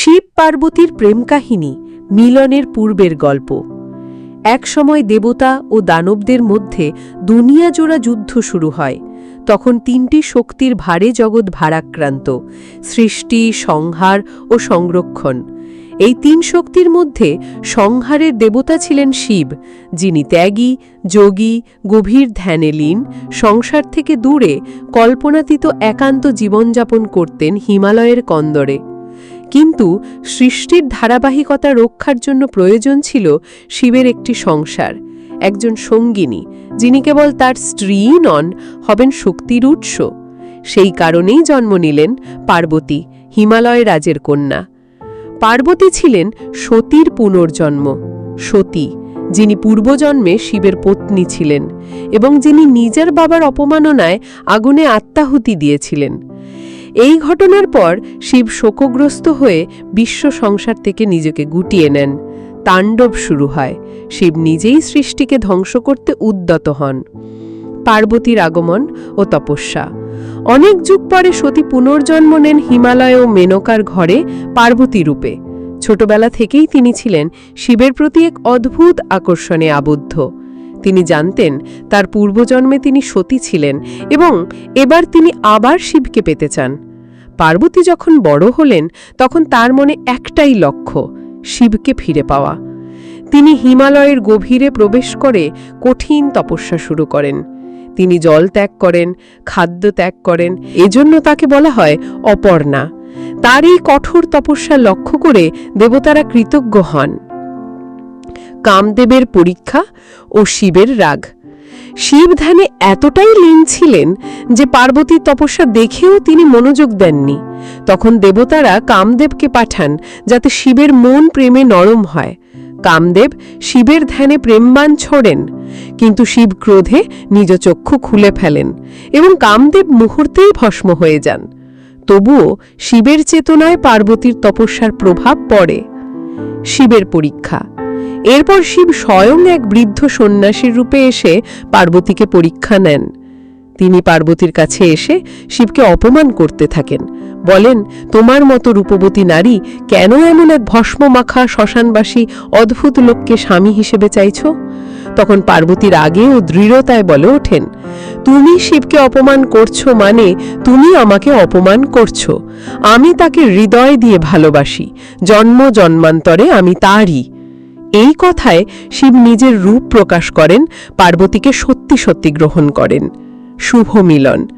শিব পার্বতীর প্রেম কাহিনী মিলনের পূর্বের গল্প। একসময় দেবতা ও দানবদের মধ্যে দুনিয়াজোড়া যুদ্ধ শুরু হয়। তখন তিনটি শক্তির ভারে জগৎ ভারাক্রান্ত, সৃষ্টি, সংহার ও সংরক্ষণ। এই তিন শক্তির মধ্যে সংহারের দেবতা ছিলেন শিব, যিনি ত্যাগী, যোগী, গভীর ধ্যানে লীন, সংসার থেকে দূরে, কল্পনাতীত একান্ত জীবনযাপন করতেন হিমালয়ের কন্দরে। কিন্তু সৃষ্টির ধারাবাহিকতা রক্ষার জন্য প্রয়োজন ছিল শিবের একটি সংসার, একজন সঙ্গিনী, যিনি কেবল তার স্ত্রী নন, হবেন শক্তির উৎস। সেই কারণেই জন্ম নিলেন পার্বতী, হিমালয় রাজের কন্যা। পার্বতী ছিলেন সতীর পুনর্জন্ম, সতী, যিনি পূর্বজন্মে শিবের পত্নী ছিলেন এবং যিনি নিজের বাবার অপমাননায় আগুনে আত্মাহুতি দিয়েছিলেন। এই ঘটনার পর শিব শোকগ্রস্ত হয়ে বিশ্ব সংসার থেকে নিজেকে গুটিয়ে নেন। তাণ্ডব শুরু হয়। শিব নিজেই সৃষ্টিকে ধ্বংস করতে উদ্যত হন। পার্বতীর আগমন ও তপস্যা। অনেক যুগ পরে সতী পুনর্জন্ম নেন হিমালয় ও মেনকার ঘরে পার্বতী রূপে। ছোটবেলা থেকেই তিনি ছিলেন শিবের প্রতি এক অদ্ভুত আকর্ষণে আবদ্ধ। তিনি জানতেন তার পূর্বজন্মে তিনি সতী ছিলেন এবং এবার তিনি আবার শিবকে পেতে চান। পার্বতী যখন বড় হলেন, তখন তার মনে একটাই লক্ষ্য, শিবকে ফিরে পাওয়া। তিনি হিমালয়ের গভীরে প্রবেশ করে কঠিন তপস্যা শুরু করেন। তিনি জল ত্যাগ করেন, খাদ্য ত্যাগ করেন, এজন্য তাকে বলা হয় অপর্ণা। তার এই কঠোর তপস্যা লক্ষ্য করে দেবতারা কৃতজ্ঞ হন। কামদেবের পরীক্ষা ও শিবের রাগ। শিব ধ্যানে এতটাই লীন ছিলেন যে পার্বতীর তপস্যা দেখেও তিনি মনোযোগ দেননি। তখন দেবতারা কামদেবকে পাঠান যাতে শিবের মন প্রেমে নরম হয়। কামদেব শিবের ধ্যানে প্রেমবান ছোড়েন, কিন্তু শিব ক্রোধে নিজ চক্ষু খুলে ফেলেন এবং কামদেব মুহূর্তেই ভস্ম হয়ে যান। তবুও শিবের চেতনায় পার্বতীর তপস্যার প্রভাব পড়ে। শিবের পরীক্ষা এরপর শিব স্বয়ং এক বৃদ্ধ সন্ন্যাসীর রূপে এসে পার্বতীকে পরীক্ষা নেন। তিনি পার্বতীর কাছে এসে শিবকে অপমান করতে থাকেন। বলেন, তোমার মতো রূপবতী নারী কেন এমন এক ভস্ম মাখা শ্মশানবাসী অদ্ভুত লোককে স্বামী হিসেবে চাইছ? তখন পার্বতীর আগে ও দৃঢ়তায় বলে ওঠেন, তুমি শিবকে অপমান করছ মানে তুমি আমাকে অপমান করছ। আমি তাকে হৃদয় দিয়ে ভালোবাসি। জন্ম জন্মান্তরে আমি তারই। এই কথায় শিব নিজের রূপ প্রকাশ করেন, পার্বতীকে সত্যি সত্যি গ্রহণ করেন। শুভ মিলন।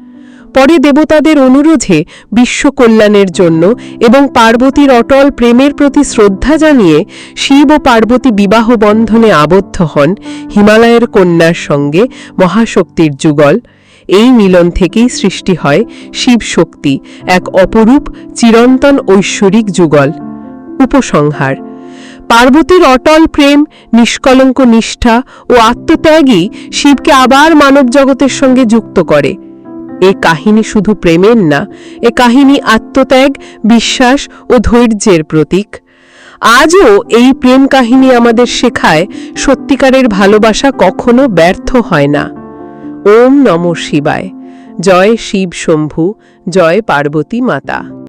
পরে দেবতাদের অনুরোধে বিশ্ব কল্যাণের জন্য এবং পার্বতীর অটল প্রেমের প্রতি শ্রদ্ধা জানিয়ে শিব ও পার্বতী বিবাহ বন্ধনে আবদ্ধ হন হিমালয়ের কন্যার সঙ্গে মহাশক্তির যুগল। এই মিলন থেকেই সৃষ্টি হয় শিব শক্তি, এক অপরূপ, চিরন্তন ঐশ্বরিক যুগল। উপসংহার। পার্বতীর অটল প্রেম, নিষ্কলঙ্ক নিষ্ঠা ও আত্মত্যাগই শিবকে আবার মানব জগতের সঙ্গে যুক্ত করে। এ কাহিনী শুধু প্রেমের না, এ কাহিনী আত্মত্যাগ, বিশ্বাস ও ধৈর্যের প্রতীক। আজও এই প্রেম কাহিনী আমাদের শেখায় সত্যিকারের ভালোবাসা কখনো ব্যর্থ হয় না। ওম নম শিবায়। জয় শিব শম্ভু, জয় পার্বতী মাতা।